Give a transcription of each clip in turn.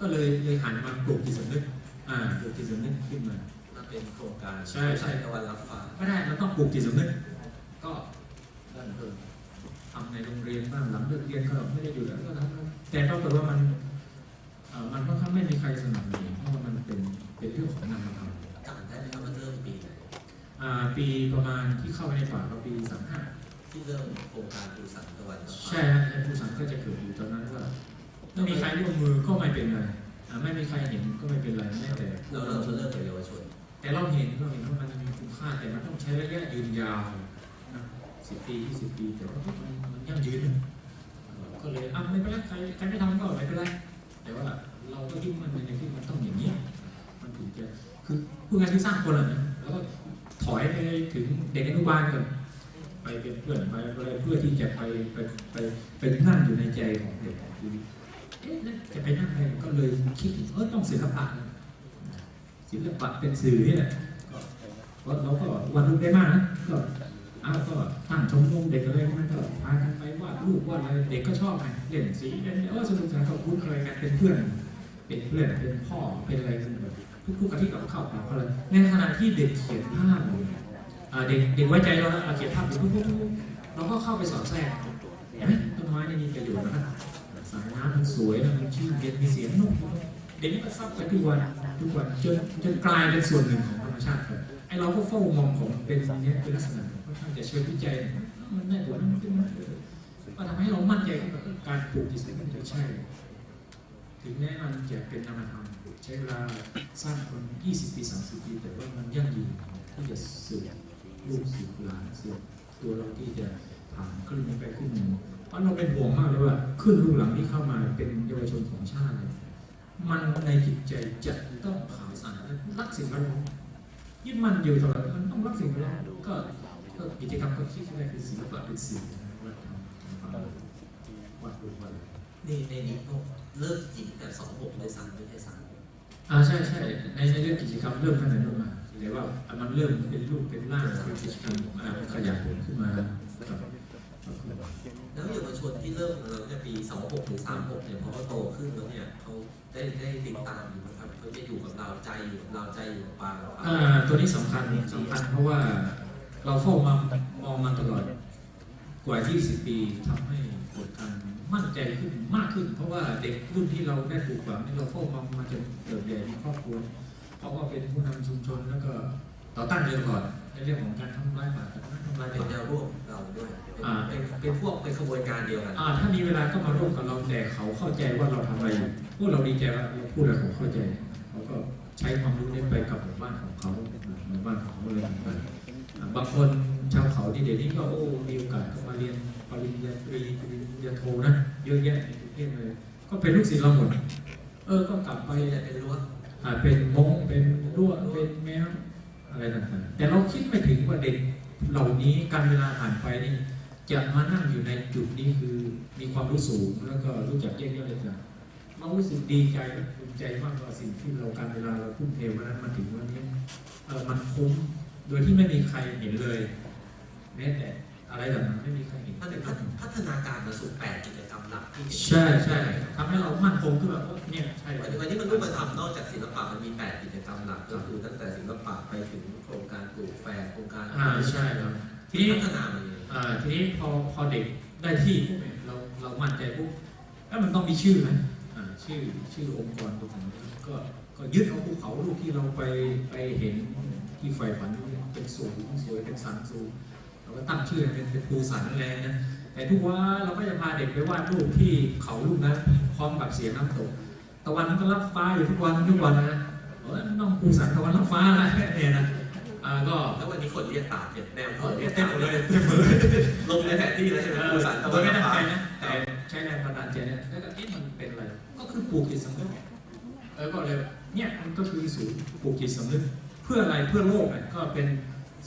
ก็เลยเลยหันมาปลูกจิตสำนึกอ่าปลูกจิตสำนึกขึ้นมามาเป็นโครงการใช่ใช่ตะวันรับฟ้าไม่ได้มันต้องปลูกจิตสำนึกก็ดันเพิ่มทำในโรงเรียนบ้างหลังเลิกเรียนก็ไม่ได้อยู่แล้วก็ทำแต่ปรากฏว่ามันเอ่อมันก็ค่อนข้างไม่มีใครสนับสนุนเพราะว่ามันเป็นเป็นเรื่องของนามธรรมจำได้ไหมครับว่าเริ่มปีไหนอ่าปีประมาณที่เข้าไปในป่าก็ปีสามห้าที่เริ่มโครงการดูสันตะวันรับฟ้าใช่ฮะไอ้ผู้สังก็จะเกิดอยู่ตอนนั้นว่า ไม่มีใครร่วมมือก็ไม่เป็นไรอ่าไม่มีใครเห็นก็ไม่เป็นไรแม้แต่พวเรากเริ่เรามเริ่มกับเยาวชน แต่เราเห็นเราเห็นว่ามันมีคุณค่าแต่มันต้องใช้ระยะยืนยาวนะสิบปียี่สิบปีแต่ว่ามันมันยั่งยืนนะก็เลยอะไม่เป็นไรใครใครไม่ทำก็ไม่เป็นไรแต่ว่าเราก็ยึดมันในที่มันต้องอย่างนี้ยมันถึงจะคือผู้งานที่สร้างคนอะนะแล้วก็ถอยไปถึงเด็กอนุบาลก่อนไปเป็นเพื่อนไปอะไรเพื่อที่จะไปไปไปไปนั่งอยู่ในใจของเด็กคือเอ๊ะแล้วจะไปนั่งไง ก็เลยคิดเออต้องศิลปะศิลปะเป็นสื่อนี่แหละก็เราก็วันรุ่งได้มากนะก็อ้าวก็ตั้งชมรมเด็กอะไรพวกนั้นก็พากันไปวาดรูปวาดอะไรเด็กก็ชอบไงเล่นสีเล่นเออสนุกสนานก็คุ้นเคยกันเป็นเพื่อน เป็นเพื่อนเป็นพ่อเป็นอะไรกันแบบทุกๆอาทิตย์กับข้าวเปล่าอะไรในขณะที่เด็กเขียนภาพเด็กเด็กไว้ใจเราแล้วเราเขียนภาพอยู่ปุ๊บปุ๊บเราก็เข้าไปสอดแทรกเห็นไหมต้นไม้เนี่ยมีประโยชน์นะครับ สายน้ำมันสวยนะมันชื่นเย็นมีเสียงนุ่มเด็กนี่ก็ซับไปทุกวันทุกวันจนจนกลายเป็นส่วนหนึ่งของธรรมชาติไปไอเราก็เฝ้ามองของเป็นอย่างเนี้ยเป็นลักษณะค่อนข้างจะเชิงวิจัยมันได้ผลมันเป็นมันก็ทำให้เรามั่นใจว่าการปลูกจิตสำนึกจะใช่ ถึงแม้มันจะเป็นนามธรรมใช้เวลาสร้างคน 20 ปี 30 ปี แต่ว่ามันยั่งยืนที่จะสืบลูกสืบหลานสืบตัวเราที่จะผ่านขึ้นนี้ไปขึ้นหนึ่ง เพราะเราเป็นห่วงมากเลยว่าขึ้นลูกหลังที่เข้ามาเป็นเยาวชนของชาติมันในจิตใจจะต้องข่าวสารรักสิ่งแวดล้อมยึดมันอยู่ตลอดมันต้องรักสิ่งแวดล้อมก็กิจกรรมก็คิดได้คือศิลปะเป็นสื่อวัฒนธรรมวัดรูปวัดอะไรนี่ในนี้ก็เริ่มจริงแต่สองหกเลยสามไม่ใช่สามอ่าใช่ใช่ในในเรื่องกิจกรรมเริ่มตั้งแต่นู้นมาแต่ว่ามันเริ่มเป็นรูปเป็นร่างเป็นกิจกรรมขยายผลขึ้นมา คนที่เริ่มของเราเนี่ปีสองหกหรือสามหกเนี่ยพอเขาโตขึ้นแล้วเนี่ยเขาได้ได้ติดตามอยู่นะครับเขาจะอยู่กับเราใจอยู่กับเราใจอยู่กับปลาอ่าตัวนี้สำคัญสำคัญเพราะว่าเราเฝ้ามามองมาตลอด กว่า 20 ปีทำให้เกิดการมั่นใจขึ้นมากขึ้น เพราะว่าเด็กรุ่นที่เราได้ปลูกฝังนี่เราเฝ้ามองมาจนเติบใหญ่มีครอบครัวเพราะว่าเป็นผู้นำชุมชนแล้วก็ต่อต้านเรื่องก่อนในเรื่องของการทำร้ายป่าทำร้ายเป็นป่า แนวร่วม เป็นพวกเป็นขบวนการเดียวกันอ่าถ้ามีเวลาก็มาร่วมกับเราแต่เขาเข้าใจว่าเราทำอะไรอยู่พวกเราดีใจว่าเราพูดอะไรเขาเข้าใจเขาก็ใช้ความรู้นี้ไปกับหมู่บ้านของเขาหมู่บ้านของเขาเลยบางคนชาวเขาที่เดี๋ยวนี้ก็โอ้มีโอกาสก็มาเรียนปริญญาตรีปริญญาโทนะเยอะแยะในประเทศเลยก็เป็นลูกศิษย์เราหมดเออก็กลับไปเป็นรั้วเป็นมงเป็นรั้วเป็นแมวอะไรต่างๆแต่เราคิดไม่ถึงว่าเด็กเหล่านี้การเวลาผ่านไปนี่ จะมานั่งอยู่ในจุดนี้คือมีความรู้สูงแล้วก็รู้จักแยกแยะอะไรต่างๆเรารู้สึกดีใจและภูมิใจมากว่าสิ่งที่เราการเวลาเราทุ่มเทวันนั้นมาถึงวันนี้เออมันคุ้มโดยที่ไม่มีใครเห็นเลยแม้แต่อะไรแบบนั้นไม่มีใครเห็นมันเป็นพัฒนาการมาสู่แปดกิจกรรมหลักที่เห็นใช่ใช่ทำให้เรามั่นคงขึ้นแบบว่าเนี่ยใช่วันนี้วันนี้มันรูปธรรมนอกจากศิลปะมันมี8กิจกรรมหลักก็คือตั้งแต่ศิลปะไปถึงโครงการปลูกแฝดโครงการอ่าใช่ครับทีนี้พัฒนามันยังไงอ่า ทีนี้พอพอเด็กได้ที่ปุ๊บเนี่ยเราเรามั่นใจปุ๊บแล้วมันต้องมีชื่อไหมอ่าชื่อชื่อองค์กรตรงนี้ก็ก็ยึดเอาภูเขาลูกที่เราไปไปเห็นที่ไฟฝันเป็นสูงสวยเป็นสันสูงเราก็ตั้งชื่อเป็นเป็นภูสันแลนะแต่ทุกวันเราก็จะพาเด็กไปวาดรูปที่เขาลูกนั้นพร้อมกับเสียงน้ำตกตะวันมันก็รับฟ้าอยู่ทุกวันทุกวันนะเออน้องภูสันตะวันรับฟ้านะเนี่ยนะอ่าก็แล้ววันนี้คนเรียกตาดเนี่ย ลเลยยเต็มหมดเลยลงในแผนที่แล้วใช่ไหมเออภูสันตะโดวันยไม่ตตั้งกใจนะแต่ใช้แรงบันดาลใจเนี่ยแล้วก็เอ๊ะมันเป็นอะไร ก็คือปลูกจิตสำนึกเออก็เลยเนี่ยมันก็คือศูนย์ปลูกจิตสำนึก เพื่ออะไรเพื่อโลกเนี่ยก็เป็น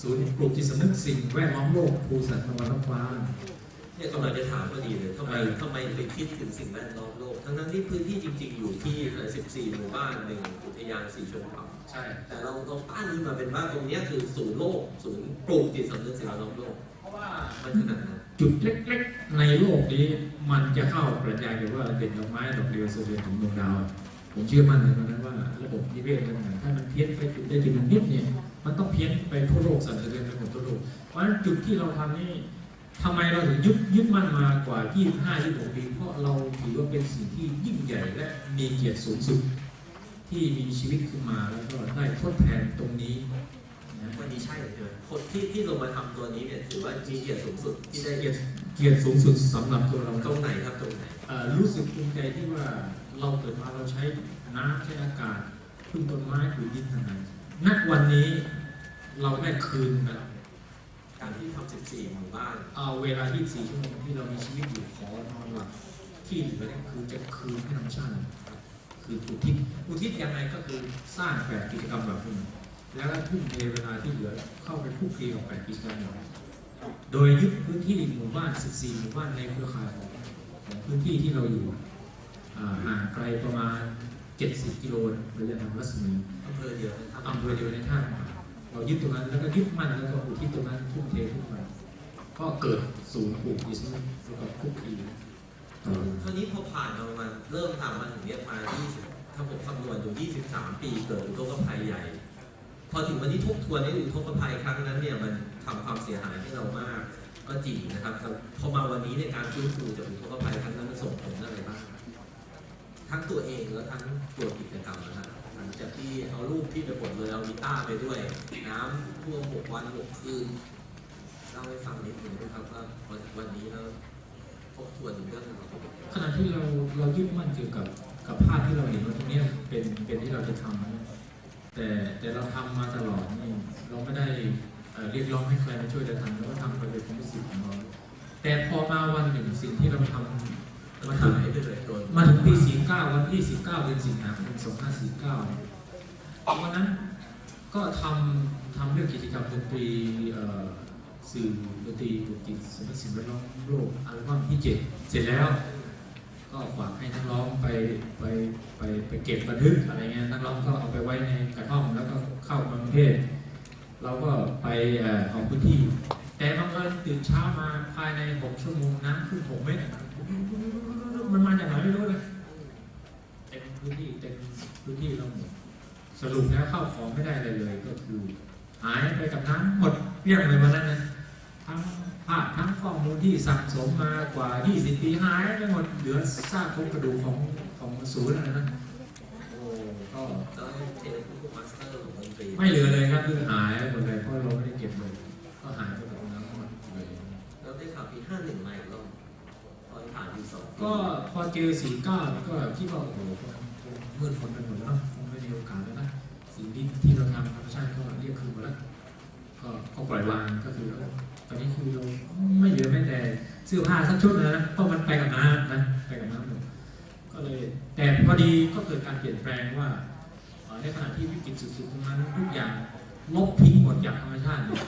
ศูนย์ปลูกจิตสำนึกสิ่งแวดล้อมโลกภูสันตะวันรับฟ้า เนี่ยกำลังจะถามพอดีเลยทำไมเออทำไมไปคิดถึงสิ่งแวดล้อมโลก ทั้งนั้นที่พื้นที่จริง ๆ อยู่ที่14 หมู่บ้านหนึ่งอุทยานสีชนเผ่าใช่ แต่เราเราตั้งขึ้นมาเป็นว่าตรงเนี้ยคือศูนย์โลก ศูนย์ปลูกจิตสำนึกสิ่งแวดล้อมโลกเพราะ ว่ามันขนาดนั้นจุดเล็กๆ ในโลกนี้มันจะเข้าปรัชญาเกี่ยวว่าเด่นดอกไม้ดอกเดียวเสด็จถึงดวงดาว ผมเชื่อมั่นในตรงนั้นว่าระบบนิเวศต่างๆถ้ามันเพี้ยนไปจุดใดจุดนิดเนี่ยมันต้องเพี้ยนไปทั่วโลกสั่นสะเทือนไปหมดทั่วโลกเพราะฉะนั้นจุดที่เราทำนี่ทำไมเราถึงยึดยึดมั่นมากว่า 25 26ปีเพราะเราถือว่าเป็นสิ่งที่ยิ่งใหญ่และมีเกียรติสูงสุดที่มีชีวิตขึ้นมาแล้วก็ได้ทดแทนตรงนี้นะ วันนี้ใช่ใช่ไหมคนที่ที่ลงมาทำตัวนี้เนี่ยถือว่ามีเกียรติสูงสุดที่ได้เกียรติเกียรติสูงสุดสำหรับตัวเราตรงไหนครับตรงไหนเอ่อรู้สึกภูมิใจที่ว่าเราเกิดมาเราใช้น้ำใช้อากาศพึ่งต้นไม้ผืนดินทางนั้นณวันนี้เราได้คืนแบบการที่ทำ14หมู่บ้านเอาเวลา 24 ชั่วโมงที่เรามีชีวิตอยู่ขอนอนหลับที่เหลือเนี่ยคือจะคืนให้ธรรมชาติคืออุทิศอุทิศยังไงก็คือสร้างแปดกิจกรรมแบบนี้ แล้วก็ทุ่มเทเวลาที่เหลือเข้าไปคลุกคลีกับแปดกิจกรรมเหล่านี้โดยยึดพื้นที่หมู่บ้าน 14 หมู่บ้านในเครือข่ายของของพื้นที่ที่เราอยู่อ่าห่างไกลประมาณ 70 กิโลระยะทางรัศมีอำเภอเดียวนะครับอำเภอเดียวในท่านเรายึดตรงนั้นแล้วก็ยึดมั่นแล้วก็อุทิศตรงนั้นทุ่มเทขึ้นไปก็เกิดศูนย์ปลูกอิสระแล้วก็คุกคีต่อคราวนี้พอผ่านมาประมาณเริ่มทำมาถึงเนี้ยมา20ถ้าผมคำนวณอยู่23 ปีเกิดอุทกภัยใหญ่ พอถึงวันนี้ทบทวนในอุทกภัยครั้งนั้นเนี่ยมันทำความเสียหายให้เรามากก็จริงนะครับพอมาวันนี้ในการฟื้นฟูจากอุทกภัยครั้งนั้นมันส่งผลอะไรบ้างทั้งตัวเองแล้วทั้งตัวกิจกรรมนะครับหลังจากที่เอารูปที่ไปกดเลยเอากีตาไปด้วย น้ำท่วมหกวันหกคืนเล่าให้ฟังนิดหนึ่งนะครับว่าวันวันนี้แล้วทบทวนถึงเรื่องของขณะที่เราเรายึดมั่นเกี่ยวกับกับภาพที่เราเห็นว่าตรงนี้เป็นเป็นที่เราจะทำนะ แต่แต่เราทำมาตลอดนี่เราไม่ได้เรียกร้องให้ใครมาช่วยเราทำเราก็ทำไปเป็นความรู้สึกของเราแต่พอมาวันหนึ่งสิ่งที่เราทำมันหายไปเลยโดนมาถึงปี49วันที่19เดือนสิงหาคม2549วันนั้นก็ทำทำเรื่องกิจกรรมดนตรีสื่อดนตรีดนตรีสมัยสิ่งแวดล้อมโลกอัลบั้มที่7เสร็จแล้ว ก็ฝากให้นักร้องไปไปไปไปเก็บบันทึกอะไรเงี้ยนักร้องก็เอาไปไว้ในกระท่อมแล้วก็เข้ามากรุงเทพเราก็ไปออกพื้นที่ แต่บางเอิญตื่นเช้ามาภายใน6ชั่วโมงน้ำขึ้น6เมตรมันมาจากไหนไม่รู้เลยเต็มพื้นที่เต็มพื้นที่เราหมดสรุปแล้วเข้าของไม่ได้เลยเลย ก็คือ หายไปกับน้ำหมดเรียงเลยวันนั้นนะทั้ง ภาพทั้งข้อมูลที่สั่งสมมากว่า 20 ปีหายไปหมดเหลือซากโครงกระดูกของของศูนย์อะไรนะโอ้ก็ก็ให้เทปผู้มาสเตอร์ของดนตรีไม่เหลือเลยครับคือหายไปหมดเลยเพราะเราไม่ได้เก็บเลยก็หายไปกับน้ำหมดเลยแล้วได้ข่าวปีห้าหนึ่งมาอีกรอบตอนผ่านปีสองก็พอเจอสี่เก้าก็คิดว่าโอ้โหคงคงมืดฝนไปหมดแล้วเนอะคงไม่มีโอกาสแล้วนะสิ่งที่ที่เราทำธรรมชาติก็เรียกคืนหมดแล้วก็ก็ปล่อยวางก็คือเออ ตอนนี้คือเราไม่เหลือแม้แต่เสื้อผ้าสักชุดนะเพราะมันไปกับน้ำนะไปกับน้ำหมดก็เลยแต่พอดีก็เกิดการเปลี่ยนแปลงว่าในขณะที่วิกฤตสุดๆตรงนั้นทุกอย่างลบทิ้งหมดจากธรรมชาติเนี่ย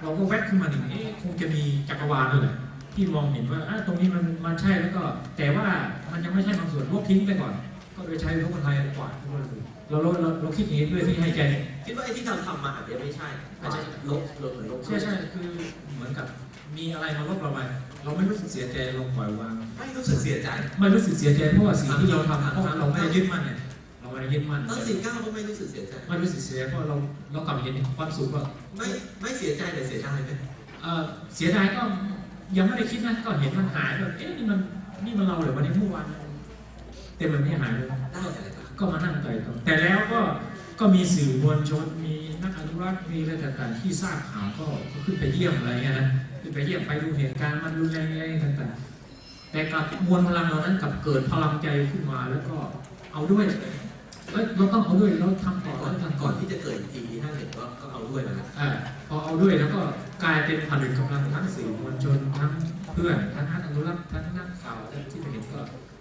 เราก็แวบขึ้นมาหนึ่งเอ๊ะคงจะมีจักรวาลนั่นแหละที่มองเห็นว่าตรงนี้มันมันใช่แล้วก็ แต่ว่ามันยังไม่ใช่บางส่วนลบทิ้งไปก่อน ก็โดยใช้พวกคนไทยกวาดทั้งหมดเลยเราเราเราเราคิดอย่างนี้ด้วยที่ให้ใจ คิดว่าไอ้ที่เราทำมาอาจจะไม่ใช่อาจจะลบลบเหมือนลบใช่ใช่คือเหมือนกับมีอะไรมาลบเราไปเราไม่รู้สึกเสียใจเราปล่อยวางไม่รู้สึกเสียใจ ไม่รู้สึกเสียใจเพราะว่าสิ่งที่เราทำเพราะว่าเราไม่ได้ยึดมั่นเนี่ยเราไม่ได้ยึดมั่นตอนสี่เก้าก็ไม่รู้สึกเสียใจไม่รู้สึกเสียเพราะเราเรากลับมาเห็นความสุขว่าไม่ไม่เสียใจแต่เสียดายไหมเอ่อเสียดายก็ยังไม่ได้คิดนะก็เห็นมันหายแบบเอ๊ะนี่มันนี่มันเราเหรือวันนี้เมื่อวานเต็มแบบนี้หายเลยได้อะไรบ้างก็มานั่งไต่ตองแต่แล้วก็ ก็มีสื่อมวลชนมีนักอนุรักษ์มีอะไรต่างๆที่ทราบข่าวก็ก็ขึ้นไปเยี่ยมอะไรเงี้ยนะขึ้นไปเยี่ยมไปดูเหตุการณ์มันรุนแรงอะไรต่างๆ แต่กลับมวลพลังเหล่านั้นกลับเกิดพลังใจขึ้นมาแล้วก็เอาด้วยเอ้ยเราต้องเอาด้วยเราทำต่อก่อนเราทำก่ก่ออนนที่จะเกิดอีกทีห้าหนึ่งก็ก็เอาด้วยนะครับอ่าพอเอาด้วยแล้วก็กลายเป็นผลึกกำลังทั้งสื่อมวลชนทั้งเพื่อนทั้งนักอนุรักษ์ทั้งนักข่าวที่ไปเห็นก็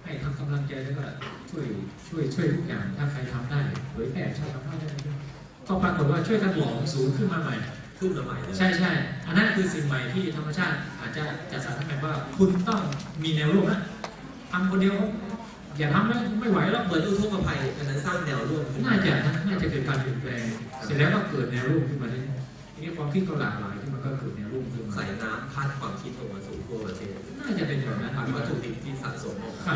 ให้ทำกำลังใจแล้วก็ช่วยช่วยช่วยทุกอย่างถ้าใครทำได้เผยแพร่ชาวทำได้ก็ปรากฏว่าช่วยกันหลอมศูนย์ขึ้นมาใหม่ขึ้นมาใหม่เลยใช่ใช่อันนั้นคือสิ่งใหม่ที่ธรรมชาติอาจจะจะสอนให้ว่าคุณต้องมีแนวร่วมนะทำคนเดียวอย่าทำไม่ไม่ไหวแล้วเหมือนอุทกภัยอันนั้นสร้างแนวร่วมขึ้นน่าจะนะน่าจะเกิดการเปลี่ยนแปลงเสร็จแล้วก็เกิดแนวร่วมขึ้นมาได้ทีนี้ความคิดก็หลากหลายที่มันก็เกิดแนวร่วมขึ้นมา ใส่น้ำพัดความคิดออกมาสู่ทั่วประเทศน่าจะเป็นแบบนั้นมันวัตถุดิบที่สะสมออกมา